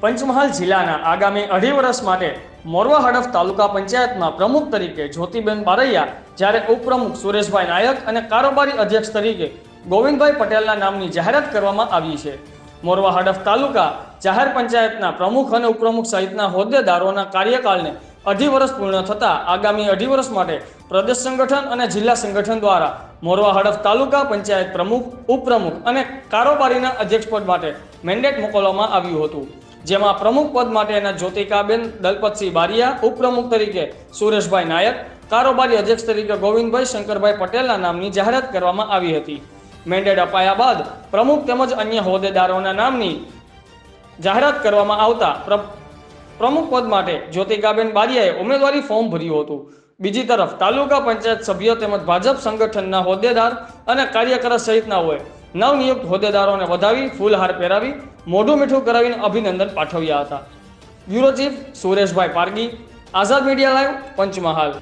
પંચમહાલ જિલ્લાના આગામી અઢી વર્ષ માટે મોરવા હડફ તાલુકા પંચાયતમાં પ્રમુખ તરીકે જ્યોતિબેન બારૈયા, જ્યારે ઉપપ્રમુખ સુરેશભાઈ નાયક અને કારોબારી અધ્યક્ષ તરીકે ગોવિંદભાઈ પટેલના નામની જાહેરાત કરવામાં આવી છે. મોરવા હડફ તાલુકા જાહેર પંચાયતના પ્રમુખ અને ઉપપ્રમુખ સહિતના હોદ્દેદારોના કાર્યકાળને અઢી વર્ષ પૂર્ણ થતાં આગામી અઢી વર્ષ માટે પ્રદેશ સંગઠન અને જિલ્લા સંગઠન દ્વારા મોરવા હડફ તાલુકા પંચાયત પ્રમુખ, ઉપપ્રમુખ અને કારોબારીના અધ્યક્ષ પદ માટે મેન્ડેટ મોકલવામાં આવ્યું હતું. જેમાં પ્રમુખ પદ માટેના જ્યોતિકાબેન, દલપતસિંહ બારિયા, ઉપપ્રમુખ તરીકે સુરેશભાઈ નાયક, કારોબારી અધ્યક્ષ તરીકે ગોવિંદભાઈ શંકરભાઈ પટેલના નામની જાહેરાત કરવામાં આવી હતી. મેન્ડેટ અપાયા બાદ પ્રમુખ તેમજ અન્ય હોદ્દેદારોના નામની જાહેરાત કરવામાં આવતા પ્ર- પ્રમુખ પદ માટે જ્યોતિકાબેન બારિયાએ ઉમેદવારી ફોર્મ ભર્યું હતું. બીજી તરફ તાલુકા પંચાયત સભ્ય તેમજ ભાજપ સંગઠનના હોદ્દેદાર અને કાર્યકર સહિતનાઓએ નવનિયુક્ત હોદ્દેદારોને વધાવી, ફૂલહાર પહેરાવી, મોઢું મીઠું કરાવીને અભિનંદન પાઠવ્યા હતા. Bureau chief Sureshbhai Pargi, Azad media live, Panchmahal.